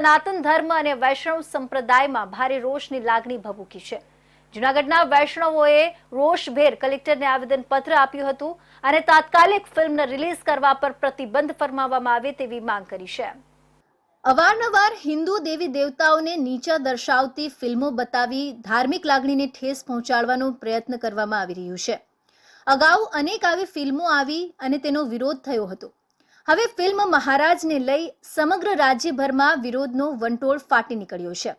સનાતન ધર્મ અને વૈષ્ણવ સંપ્રદાયમાં ભારે રોષની લાગણી ભભૂકી છે. જૂનાગઢના વૈષ્ણવોએ રોષભેર કલેક્ટરને આવેદનપત્ર આપ્યું હતું અને તાત્કાલિક ફિલ્મને રિલીઝ કરવા પર પ્રતિબંધ ફરમાવવામાં આવે તેવી માંગ કરી છે. અવારનવાર હિન્દુ દેવી દેવતાઓને નીચા દર્શાવતી ફિલ્મો બતાવી ધાર્મિક લાગણીને ઠેસ પહોંચાડવાનો પ્રયત્ન કરવામાં આવી રહ્યું છે. અગાઉ અનેક આવી ફિલ્મો આવી અને તેનો વિરોધ થયો હતો. હવે ફિલ્મ મહારાજને લઈ સમગ્ર રાજ્યભરમાં વિરોધનો વંટોળ ફાટી નીકળ્યો છે.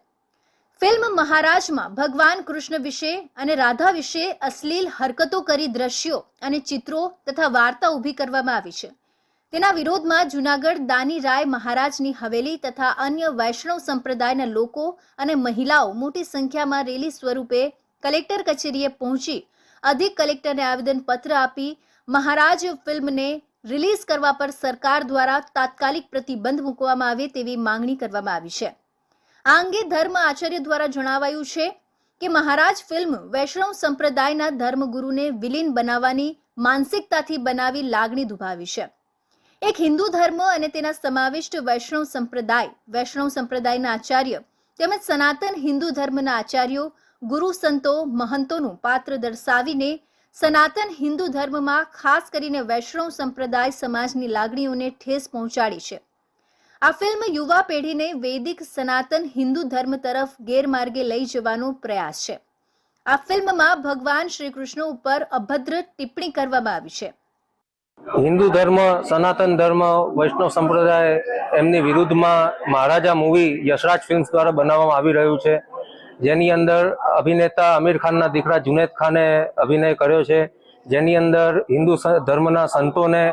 ફિલ્મ મહારાજમાં ભગવાન કૃષ્ણ વિશે અને રાધા વિશે અશ્લીલ હરકતો કરી દ્રશ્યો અને ચિત્રો તથા વાર્તા ઊભી કરવામાં આવી છે. તેના વિરોધમાં જૂનાગઢ દાની રાય મહારાજની હવેલી તથા અન્ય વૈષ્ણવ સંપ્રદાયના લોકો અને મહિલાઓ મોટી સંખ્યામાં રેલી સ્વરૂપે કલેક્ટર કચેરીએ પહોંચી અધિક કલેક્ટરને આવેદનપત્ર આપી મહારાજ ફિલ્મને રિલીઝ કરવા પર સરકાર દ્વારા તાત્કાલિક પ્રતિબંધ મૂકવામાં આવે તેવી માંગણી કરવામાં આવી છે. આ અંગે ધર્મ આચાર્ય દ્વારા જણાવાયું છે કે મહારાજ ફિલ્મ વૈષ્ણવ સંપ્રદાયના ધર્મગુરુને વિલીન બનાવવાની માનસિકતાથી બનાવી લાગણી દુભાવી છે. એક હિન્દુ ધર્મ અને તેના સમાવિષ્ટ વૈષ્ણવ સંપ્રદાય, વૈષ્ણવ સંપ્રદાયના આચાર્ય તેમજ સનાતન હિન્દુ ધર્મના આચાર્યો, ગુરુ સંતો, મહંતોનું પાત્ર દર્શાવીને સનાતન હિન્દુ ધર્મમાં ખાસ કરીને વૈષ્ણવ સંપ્રદાય સમાજની લાગણીઓને ઠેસ પહોંચાડી છે. આ ફિલ્મ યુવા પેઢીને વૈદિક સનાતન હિન્દુ ધર્મ તરફ ગેરમાર્ગે લઈ જવાનો પ્રયાસ છે. આ ફિલ્મમાં ભગવાન શ્રી કૃષ્ણ ઉપર અભદ્ર ટિપ્પણી કરવામાં આવી છે. હિન્દુ ધર્મ, સનાતન ધર્મ, વૈષ્ણવ સંપ્રદાય એમની વિરુદ્ધમાં મહારાજા મૂવી યશરાજ ફિલ્મ્સ દ્વારા બનાવવામાં આવી રહ્યું છે. જેની અંદર અભિનેતા આમિર ખાનના દીકરા જુનેદ ખાને અભિનય કર્યો છે. જેની અંદર હિન્દુ ધર્મના સંતોને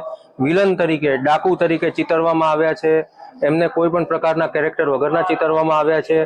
વિલન તરીકે, ડાકુ તરીકે ચિતરવામાં આવ્યા છે. એમને કોઈ પણ પ્રકારના કેરેક્ટર વગરના ચિતરવામાં આવ્યા છે.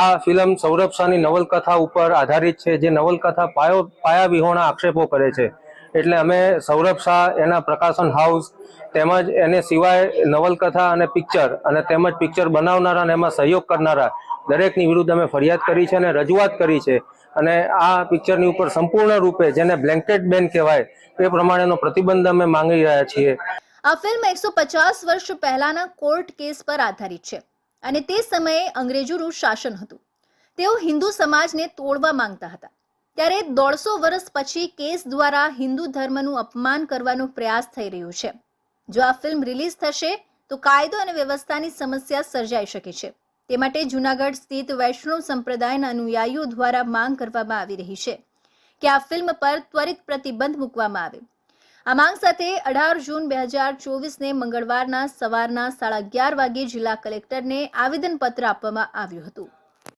આ ફિલ્મ સૌરભ શાહની નવલકથા ઉપર આધારિત છે, જે નવલકથા પાયો, પાયા વિહોણા આક્ષેપો કરે છે. એટલે અમે સૌરભ શાહ, એના પ્રકાશન હાઉસ, તેમજ એને સિવાય નવલકથા અને પિક્ચર અને તેમજ પિક્ચર બનાવનારા અને એમાં સહયોગ કરનારા દરેકની વિરુદ્ધ અમે ફરિયાદ કરી છે અને રજૂઆત કરી છે. અને આ પિક્ચરની ઉપર સંપૂર્ણ રૂપે જેને બ્લેન્કેટ બેન કહેવાય, એ પ્રમાણેનો પ્રતિબંધ અમે માંગી રહ્યા છીએ. આ ફિલ્મ એકસો પચાસ વર્ષ પહેલાના કોર્ટ કેસ પર આધારિત છે અને તે સમયે અંગ્રેજોનું શાસન હતું. તેઓ હિન્દુ સમાજને તોડવા માંગતા હતા. ત્યારે દોઢસો વર્ષ પછી કેસ દ્વારા હિન્દુ ધર્મનું અપમાન કરવાનો પ્રયાસ થઈ રહ્યો છે. જો આ ફિલ્મ રિલીઝ થશે, તો કાયદો અને વ્યવસ્થાની સમસ્યા સર્જાઈ શકે છે. તે માટે જૂનાગઢ સ્થિત વૈષ્ણવ સંપ્રદાયના અનુયાયીઓ દ્વારા માંગ કરવામાં આવી રહી છે કે આ ફિલ્મ પર ત્વરિત પ્રતિબંધ મૂકવામાં આવે. આ માંગ સાથે અઢાર જૂન બે હજાર ચોવીસને મંગળવારના સવારના સાડા અગિયાર વાગે જિલ્લા કલેક્ટરને આવેદનપત્ર આપવામાં આવ્યું હતું.